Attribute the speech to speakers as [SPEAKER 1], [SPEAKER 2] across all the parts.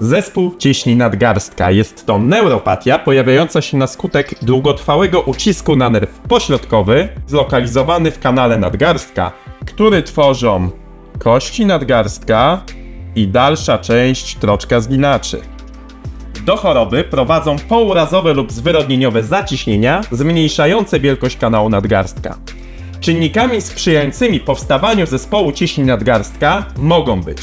[SPEAKER 1] Zespół ciśni nadgarstka. Jest to neuropatia pojawiająca się na skutek długotrwałego ucisku na nerw pośrodkowy, zlokalizowany w kanale nadgarstka, który tworzą kości nadgarstka i dalsza część troczka zginaczy. Do choroby prowadzą pourazowe lub zwyrodnieniowe zaciśnienia zmniejszające wielkość kanału nadgarstka. Czynnikami sprzyjającymi powstawaniu zespołu ciśni nadgarstka mogą być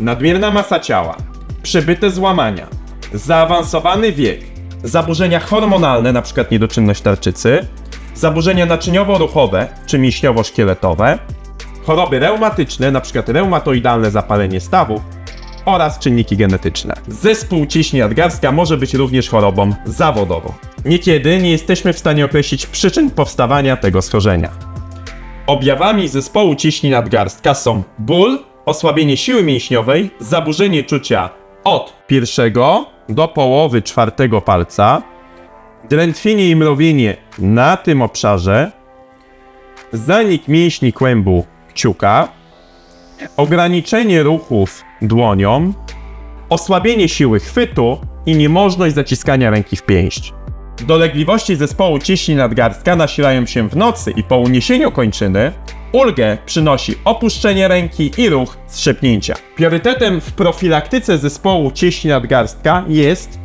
[SPEAKER 1] nadmierna masa ciała, przebyte złamania, zaawansowany wiek, zaburzenia hormonalne, np. niedoczynność tarczycy, zaburzenia naczyniowo-ruchowe czy mięśniowo-szkieletowe, choroby reumatyczne, np. reumatoidalne zapalenie stawów oraz czynniki genetyczne. Zespół ciśni nadgarstka może być również chorobą zawodową. Niekiedy nie jesteśmy w stanie określić przyczyn powstawania tego schorzenia. Objawami zespołu ciśni nadgarstka są ból, osłabienie siły mięśniowej, zaburzenie czucia od pierwszego do połowy czwartego palca, drętwienie i mrowienie na tym obszarze, zanik mięśni kłębu kciuka, ograniczenie ruchów dłonią, osłabienie siły chwytu i niemożność zaciskania ręki w pięść. Dolegliwości zespołu ciśni nadgarstka nasilają się w nocy i po uniesieniu kończyny ulgę przynosi opuszczenie ręki i ruch strzepnięcia. Priorytetem w profilaktyce zespołu ciśni nadgarstka jest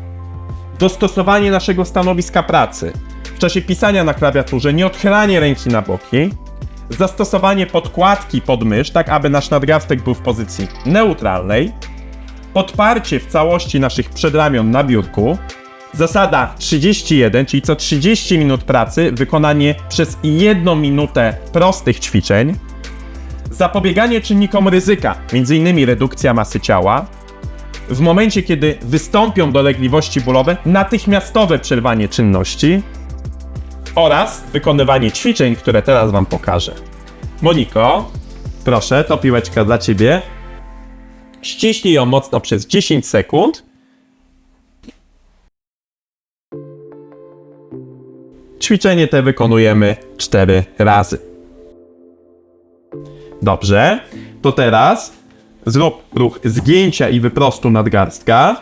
[SPEAKER 1] dostosowanie naszego stanowiska pracy. W czasie pisania na klawiaturze nie odchylanie ręki na boki, zastosowanie podkładki pod mysz, tak aby nasz nadgarstek był w pozycji neutralnej, podparcie w całości naszych przedramion na biurku, zasada 31, czyli co 30 minut pracy, wykonanie przez 1 minutę prostych ćwiczeń, zapobieganie czynnikom ryzyka, m.in. redukcja masy ciała, w momencie, kiedy wystąpią dolegliwości bólowe, natychmiastowe przerwanie czynności oraz wykonywanie ćwiczeń, które teraz Wam pokażę. Moniko, proszę, to piłeczka dla Ciebie. Ściśnij ją mocno przez 10 sekund. Ćwiczenie te wykonujemy 4 razy. Dobrze, to teraz zrób ruch zgięcia i wyprostu nadgarstka.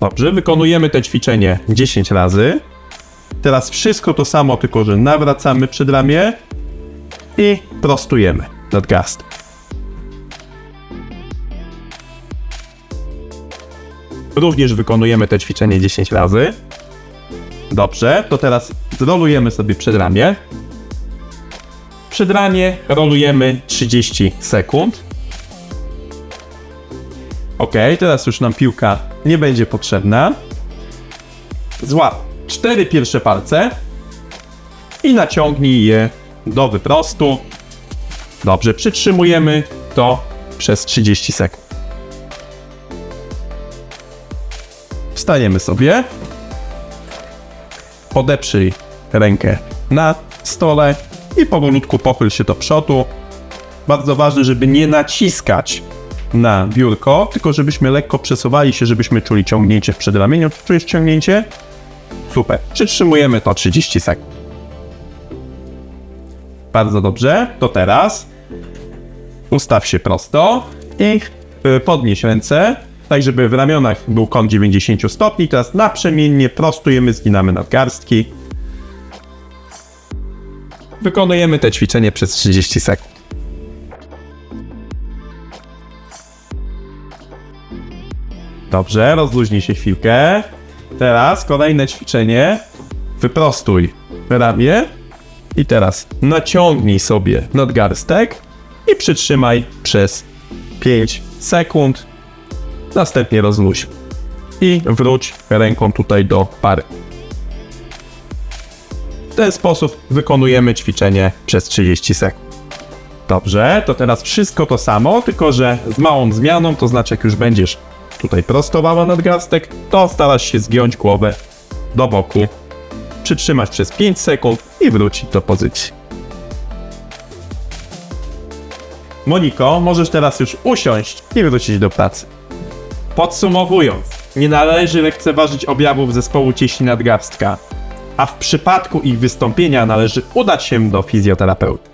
[SPEAKER 1] Dobrze, wykonujemy to ćwiczenie 10 razy. Teraz wszystko to samo, tylko że nawracamy przedramię i prostujemy nadgarstek. Również wykonujemy to ćwiczenie 10 razy. Dobrze, to teraz zrolujemy sobie przedramię. Przedramię rolujemy 30 sekund. Ok, teraz już nam piłka nie będzie potrzebna. Złap cztery pierwsze palce i naciągnij je do wyprostu. Dobrze, przytrzymujemy to przez 30 sekund. Wstajemy sobie. Podeprzyj rękę na stole i powolutku pochyl się do przodu. Bardzo ważne, żeby nie naciskać na biurko, tylko żebyśmy lekko przesuwali się, żebyśmy czuli ciągnięcie w przedramieniu. Czujesz ciągnięcie? Super. Przytrzymujemy to 30 sekund. Bardzo dobrze. To teraz ustaw się prosto i y, podnieś ręce, tak żeby w ramionach był kąt 90 stopni. Teraz naprzemiennie prostujemy, zginamy nadgarstki. Wykonujemy te ćwiczenie przez 30 sekund. Dobrze, rozluźnij się chwilkę. Teraz kolejne ćwiczenie. Wyprostuj ramię. I teraz naciągnij sobie nadgarstek i przytrzymaj przez 5 sekund. Następnie rozluź. I wróć ręką tutaj do pary. W ten sposób wykonujemy ćwiczenie przez 30 sekund. Dobrze, to teraz wszystko to samo, tylko że z małą zmianą, to znaczy jak już będziesz tutaj prostowała nadgarstek, to starasz się zgiąć głowę do boku, przytrzymać przez 5 sekund i wrócić do pozycji. Moniko, możesz teraz już usiąść i wrócić do pracy. Podsumowując, nie należy lekceważyć objawów zespołu cieśni nadgarstka, a w przypadku ich wystąpienia należy udać się do fizjoterapeuty.